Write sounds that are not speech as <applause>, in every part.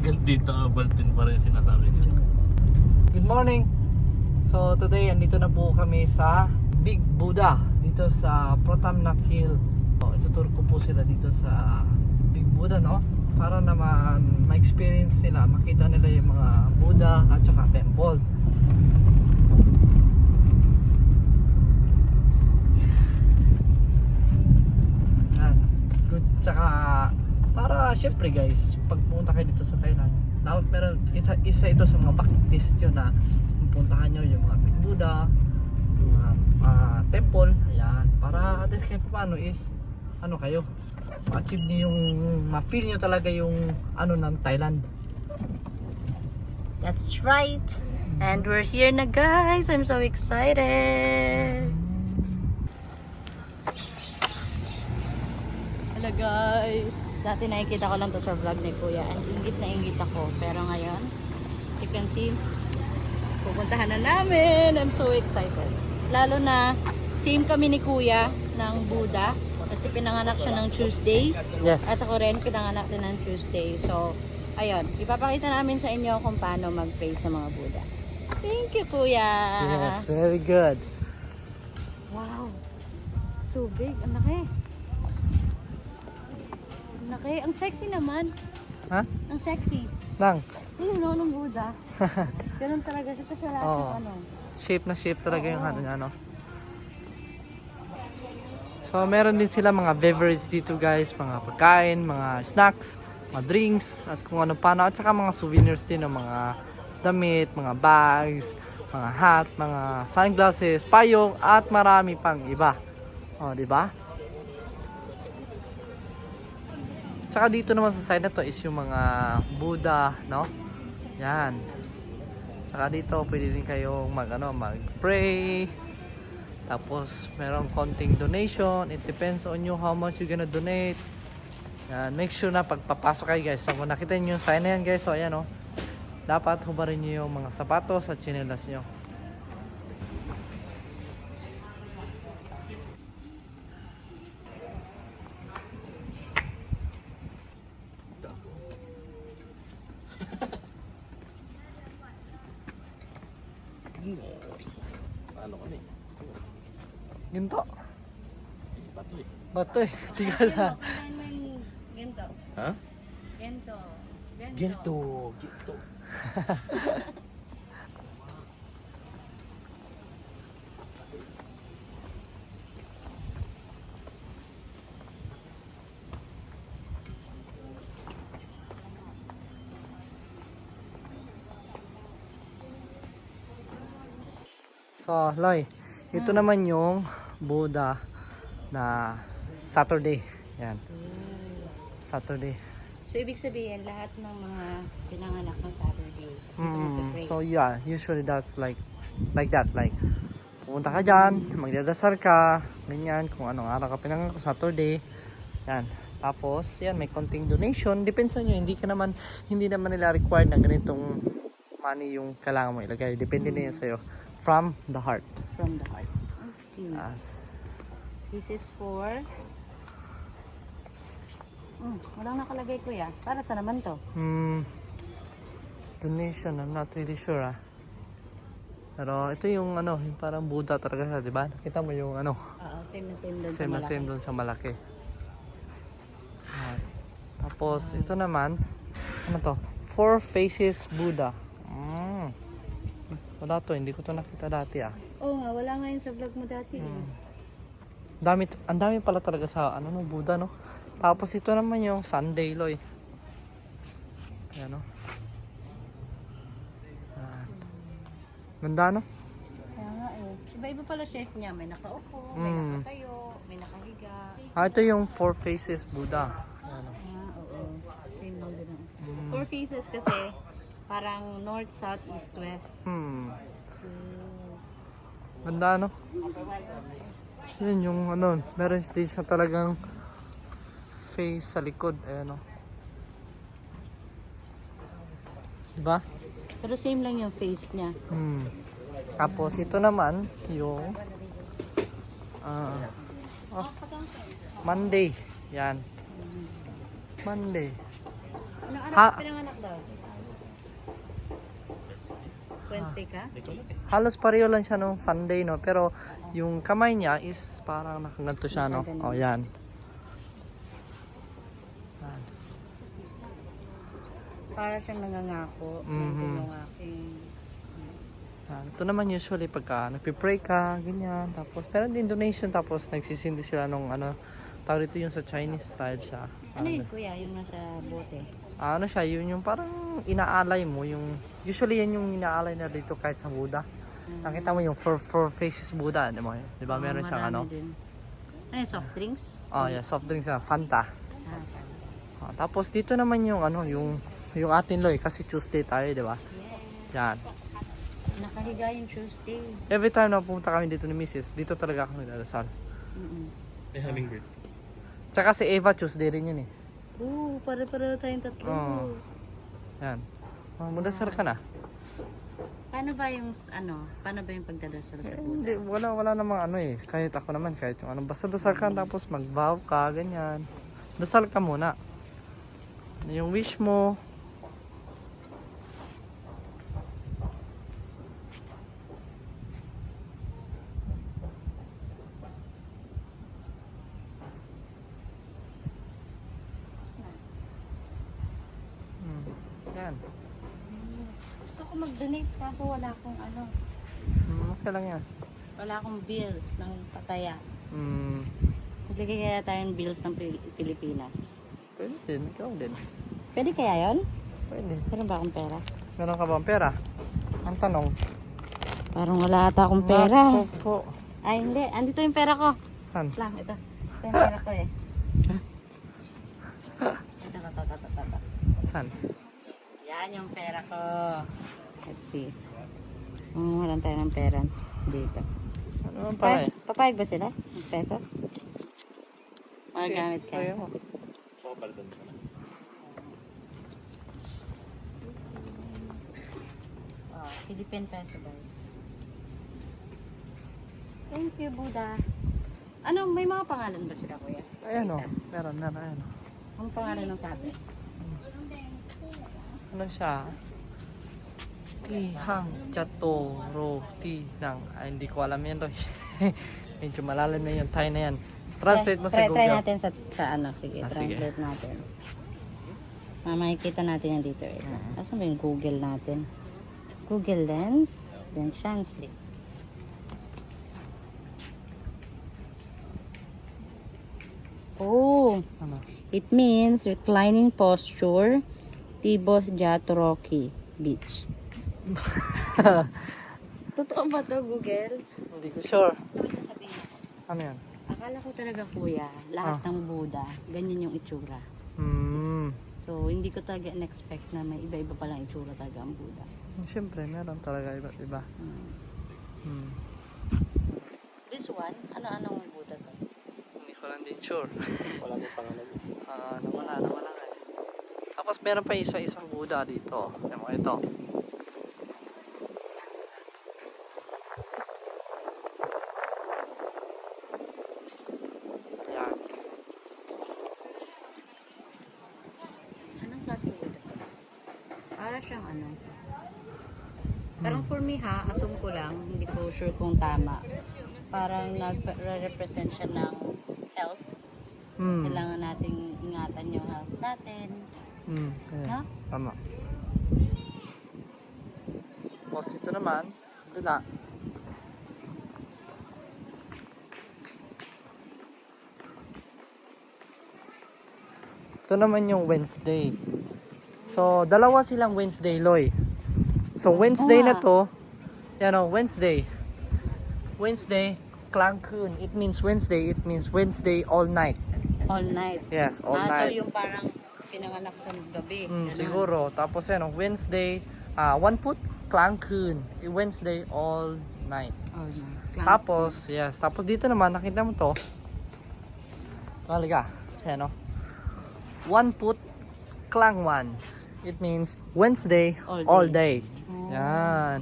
Hanggang dito, Baltin pa rin sinasabi niyo. Good morning! So today, andito na po kami sa Big Buddha dito sa Protamnak Hill. So, ituturo ko po sila dito sa Big Buddha, no? Para naman ma-experience nila, makita nila yung mga Buddha at saka temple. Good. Tsaka, para syempre guys, pag pumunta kayo dito sa Thailand, dapat meron, isa, isa ito sa mga bucket list yun na pupuntahan nyo yung mga Big Buddha, yung mga ah, temple, ayan. Para at least kahit paano is, ano kayo, ma-achieve niyo yung, ma-feel nyo talaga yung, ano ng Thailand. That's right. And we're here na guys. I'm so excited. Hello guys. Dati nakikita ko lang to sa vlog ni Kuya. Ang ingit na ingit ako. Pero ngayon, as you can see, pupuntahan na namin. I'm so excited. Lalo na, same kami ni Kuya ng Buddha. Kasi pinanganak siya ng Tuesday. Yes. At ako rin, pinanganak din ng Tuesday. So, ayun. Ipapakita namin sa inyo kung paano mag-pray sa mga Buddha. Thank you, Kuya. Yes, very good. Wow. So big. Ang laki. Laki. Ang sexy naman. Ha? Ang sexy. Lang. Yun, no, ng Buddha. <laughs> Ganun talaga. Ito sa lahat Oo. ng ano. Shape na shape talaga yung ano niya, no? So, meron din sila mga beverage dito guys, mga pagkain, mga snacks, mga drinks, at kung ano pa, no? at saka mga souvenirs din, no? mga damit, mga bags, mga hat, mga sunglasses, payong, at marami pang iba. O, di ba? Tsaka dito naman sa side na to is yung mga Buddha, no? Yan. Tsaka dito pwede din kayong mag ano, mag-pray. Tapos merong konting donation. It depends on you how much you gonna donate. Yan, make sure na pagpapasok kayo guys. So kung nakita niyo yung sign na yan guys, so ayan oh. Dapat hubarin niyo yung mga sapatos at chinelas niyo. Ano kami? Ginto. Bato eh. Bato eh. Tigal na. Gento. Ha? Gento. Ginto. Ginto. <laughs> So, Loy, ito naman yung Buddha na Saturday. Yan. Saturday. So, ibig sabihin, lahat ng mga pinanganak na Saturday, Mm, so yeah, usually that's like like that like pumunta ka dyan, magdadasal ka, ganyan, kung anong araw ka pinanganak, Saturday. Yan. Tapos, yan, may konting donation. Depende sa inyo, hindi ka naman, hindi naman nila required na ganitong money yung kailangan mo ilagay. Depende na yun sa'yo. From the heart. From the heart. Okay. Yes. This is for... Mm, walang nakalagay kuya. Para sa naman to? Hmm, donation, I'm not really sure ah. Pero ito yung ano, yung parang Buddha talaga siya, di ba? Nakita mo yung ano, Oo, same na same doon same na sa same doon sa malaki. Tapos ito naman, ano to? Four Faces Buddha. Mm. Wala to, hindi ko to nakita dati ah. Oo nga, wala nga yun sa vlog mo dati. eh. Hmm. Dami, ang dami pala talaga sa ano no, Buddha no. Tapos ito naman yung Sunday Loy. Ayan no. Ganda no? Kaya nga eh. Iba-iba pala shape niya. May nakaupo, may Mm. nakatayo, may nakahiga. Ah, ito yung Four Faces Buddha. Ayan, no? Ah, oo. Same lang din. Mm. Four faces kasi parang north, south, east, west. Hmm. Hmm. Ganda no? Yun yung ano, meron din siya talagang face sa likod. Ayan no. Diba? Pero same lang yung face niya. Hmm. Tapos ito naman yung ah oh, Monday. Yan. Monday. Ano anak Ha- pinanganak daw? Wednesday ka? Halos pareho lang siya nung Sunday, no? Pero yung kamay niya is parang nakaganto siya, no? Nakaganun. Oh, yan. Yan. Para siyang nangangako. Mhm. Nandun yung aking... Yan. Ito naman usually pagka nagpipray ka, ganyan. Tapos, meron din donation. Tapos, nagsisindi sila nung ano, tawag dito yung sa Chinese style siya. Ano yun kuya? Yung nasa bote? Ano siya, yun yung parang inaalay mo. Yung, usually yan yung inaalay na dito kahit sa Buddha. Nakita mo yung four, four faces Buddha, di ba? Di ba meron siyang ano? Din. Ano soft drinks? Oh, yeah, soft drinks na, Fanta. Ah. Ah, tapos dito naman yung ano, yung yung atin Loy kasi Tuesday tayo, di ba? Yan. Nakahiga yung Tuesday. Every time na pumunta kami dito ni Mrs., dito talaga kami dadasal. Mm-mm. May hummingbird. Tsaka si Eva Tuesday rin yun eh. Oo, pare-pareho tayong tatlo. Oo. Yan. Oh, magdasal ka na. Paano ba yung, ano, paano ba yung pagdadasal sa Eh, Buddha? hindi, wala, wala namang ano eh. Kahit ako naman, kahit yung ano. Basta dasal ka tapos mag-vow ka, ganyan. Dasal ka muna. Yung wish mo. Hmm. Yan. Gusto ko mag-donate kaso wala akong ano, Hmm, okay lang yan. Wala akong bills ng pataya. Hmm. Magbigay kaya tayong bills ng Pil- Pilipinas. Pwede din, ikaw din. Pwede kaya yon? Pwede. Meron ba akong pera? Meron ka bang pera? Ang tanong. Parang wala ata akong pera. Naku po. Ay, hindi. Andito yung pera ko. Saan? Lang, ito. Ito yung pera ko eh. Ito, ito, ito, ito, ito. Saan? Yan yung pera ko. Let's see. Um, walang tayo ng pera dito. Ano pala eh? Papayag, papayag ba sila? Ng peso? Magagamit ka. Kaya mo. Oo, palitan ko na. Oh, Philippine peso ba? Thank you, Buddha. Ano, may mga pangalan ba sila, kuya? Ayan o. Meron, meron. Ayan o. Anong pangalan ng sabi? Ano siya? Tihang Chatoro Tinang. Ay, hindi ko alam yan, Loy. Medyo malalim na yun. Tayo na yan. Translate mo sa try, Try Google. natin sa, sa ano, sige, Ah, sige. translate natin. Ah, makikita natin yan dito. Eh. Asan ba yung Google natin? Google Lens, then translate. Oh, Ano? it means reclining posture, Tibos Jatoroki Beach. <laughs> Totoo ba to Google? Hindi ko sure. Ano sasabihin? Ano yan? Akala ko talaga kuya, lahat ng Buddha, ganyan yung itsura. Hmm. So, hindi ko talaga in-expect na may iba-iba palang itsura talaga ang Buddha. Siyempre, meron talaga iba't iba. Hmm. Hmm. This one, ano-anong Buddha to? Hindi ko lang din sure. <laughs> Wala nang pangalan. Ah, nawala, nawala eh. Tapos meron pa isa-isang Buddha dito. Ayan mo, ito. Ayan. Anong klase Buddha to? Para siyang ano. Parang for me ha, assume ko lang, hindi ko sure kung tama. Parang nag-represent siya ng health. Hmm. Kailangan nating ingatan yung health natin. Hmm. ayan. No? Tama. Tapos ito naman, sa kabila. Ito naman yung Wednesday. So, dalawa silang Wednesday, Loy. So, Wednesday na to, yan o, Wednesday. Wednesday, klang kun. It means Wednesday, it means Wednesday all night. All night. Yes, all ah, night. so yung parang pinanganak sa gabi. Mm, ganun. siguro. Tapos yan, oh, Wednesday, ah one put, klang kun. Wednesday, all night. All night. Clang- Tapos, yes. Tapos dito naman, nakita mo to. Talaga. Yan, oh. One put, klang one. It means Wednesday, All all, day. day. Oh. Yan.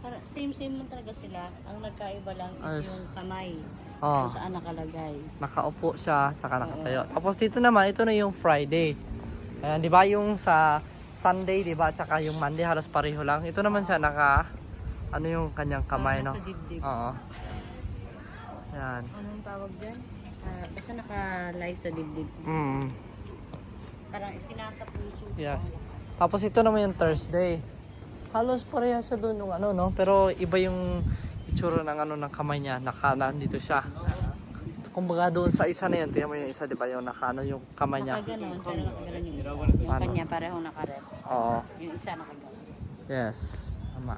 Para- Same-same mo talaga sila. Ang nagkaiba lang is Ayos. yung kamay. Oh, Kung saan nakalagay. nakaupo siya, tsaka nakatayo. Tapos dito naman, ito na yung Friday. Ayan, di ba yung sa Sunday, di ba? At saka yung Monday halos pareho lang. Ito naman siya naka ano yung kanyang kamay, no? Parang Sa dibdib. Oo. Yan. Anong tawag dyan? Ah, basta nakalay sa dibdib. Mm. Parang isinasa puso. Yes. Tapos ito naman yung Thursday. Halos pareha siya doon nung ano, no? Pero iba yung itsura ng ano ng kamay niya. Naka nandito siya. Kumbaga doon sa isa na yun, tingnan mo yung isa, di ba? Yung naka ano yung kamay niya. Nakaganon, pero nakaganon yung isa. Yung Paano? kanya pareho nakarest. Oo. Yung isa nakaganon. Yes. Tama.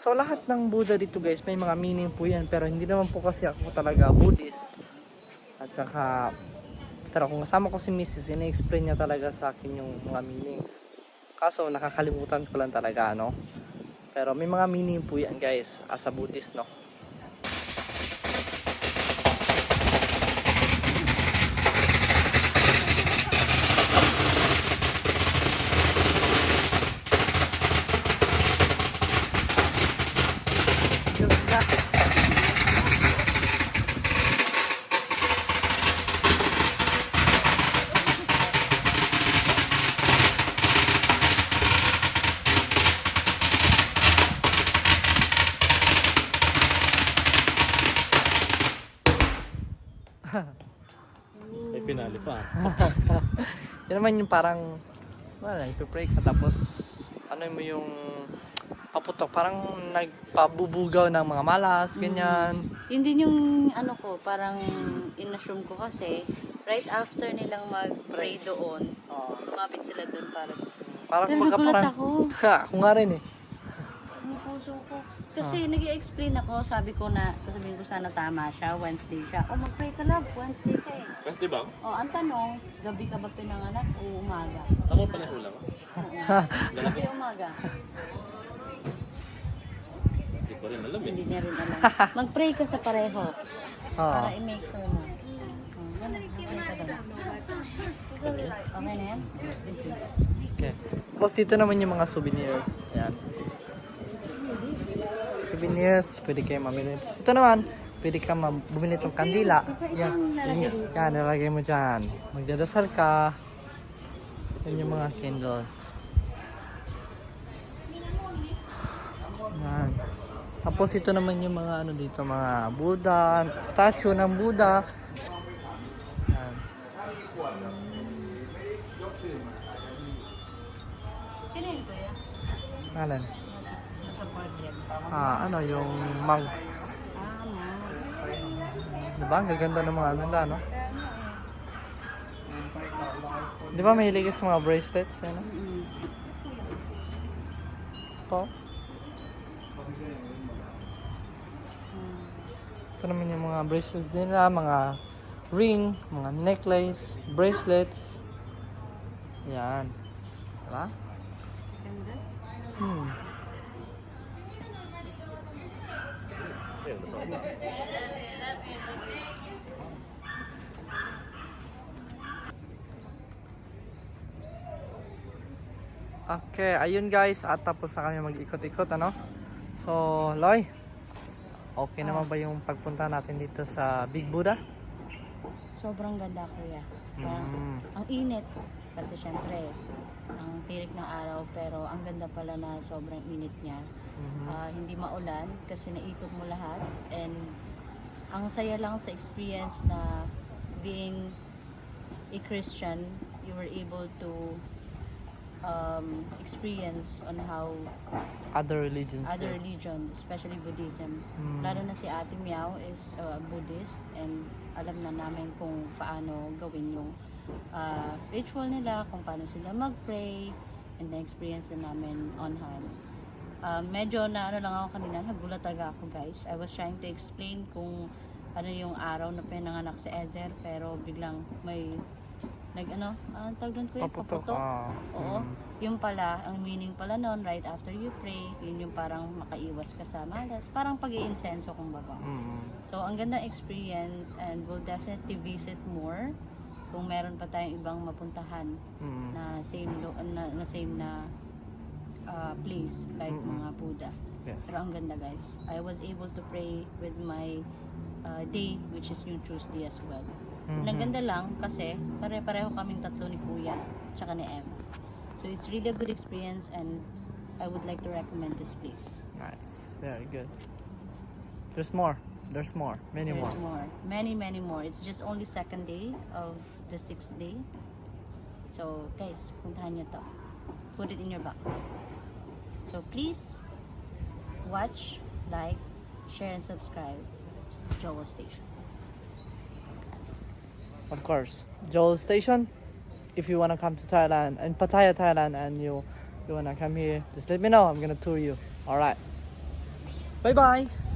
So lahat ng Buddha dito guys, may mga meaning po yan. Pero hindi naman po kasi ako talaga Buddhist. At saka, pero kung kasama ko si Mrs., ina-explain niya talaga sa akin yung mga meaning. Kaso nakakalimutan ko lang talaga, no? Pero may mga meaning po yan guys, as a Buddhist, no? May pinali pa. <laughs> Yan naman yung parang, wala, ipipray ka tapos, ano mo yung paputok, parang nagpabubugaw ng mga malas, ganyan. Yun din yung ano ko, parang inassume ko kasi right after nilang mag-pray doon, lumapit sila doon para Parang Pero nagulat parang, ako. ha, <laughs> ako nga rin eh. Ang puso ko. Kasi nag explain ako, sabi ko na, sasabihin ko sana tama siya, Wednesday siya. Oh, mag-pray ka love, Wednesday ka eh. Kasi ba? Oh, ang tanong, gabi ka ba pinanganak o umaga? Tama pala ulam. Oo. <laughs> gabi o umaga? Hindi ko rin alam eh. Hindi niya rin alam. <laughs> Mag-pray ka sa pareho. Oo. Para i-make sure mo. Oh, ka. Okay na yan? Okay. Tapos dito naman yung mga souvenirs. Yan. Souvenirs, pwede kayo mamili. Ito naman, pwede ka bumili ng kandila. Yes. Yan, nilagay mo dyan. Magdadasal ka. Yan yung mga candles. Yan. Tapos ito naman yung mga ano dito, mga Buddha, statue ng Buddha. Yan. Yun? Alan. Ah, ano, yung monks. Ah, ma. Diba? Ang gaganda ng mga ano nila, no? Di ba mahilig sa mga bracelets? Yan, no? Mm-mm. Ito. Ito naman yung mga bracelets nila, mga ring, mga necklace, bracelets. Yan. Diba? Ganda. Hmm. Ayun, masama. Okay, ayun guys, at tapos na kami mag-ikot-ikot, ano? So, Loy, okay naman ba yung pagpunta natin dito sa Big Buddha? Sobrang ganda kuya. Kaya, Mm. Init. Kasi syempre, ang tirik ng araw pero ang ganda pala na sobrang init niya. Mhm. Ah, hindi maulan kasi naikot mo lahat and ang saya lang sa experience na being a Christian, you were able to um, experience on how Other religions. other religion, especially Buddhism. Mm. Lalo na si Ate Miao is uh, Buddhist and alam na namin kung paano gawin yung uh, ritual nila, kung paano sila mag-pray and na-experience na namin on hand. Uh, medyo na ano lang ako kanina, nagulat talaga ako guys. I was trying to explain kung ano yung araw na pinanganak si Ezer pero biglang may nag ano, ang tawag doon ko Paputok. ah. Oo. Mm. Yung pala, ang meaning pala noon, right after you pray, yun yung parang makaiwas ka sa malas. Parang pag iinsenso kumbaga. Mm. So, ang ganda experience and we'll definitely visit more kung meron pa tayong ibang mapuntahan Mm. na same na, na same na uh, place like Mm-mm. mga Buddha. Yes. Pero ang ganda guys. I was able to pray with my uh, day which is New Tuesday as well. Mhm. Naganda lang kasi pare-pareho kaming tatlo ni Kuya tsaka ni Em. So it's really a good experience and I would like to recommend this place. Nice. Very good. There's more. There's more. Many There's more. more. Many, many more. It's just only second day of the sixth day. So guys, puntahan nyo to. Put it in your backpack. So please, watch, like, share, and subscribe. Joel Station. Of course. Joel Station. If you wanna come to Thailand and Pattaya, Thailand, and you you wanna come here, just let me know. I'm gonna tour you. All right. Bye bye.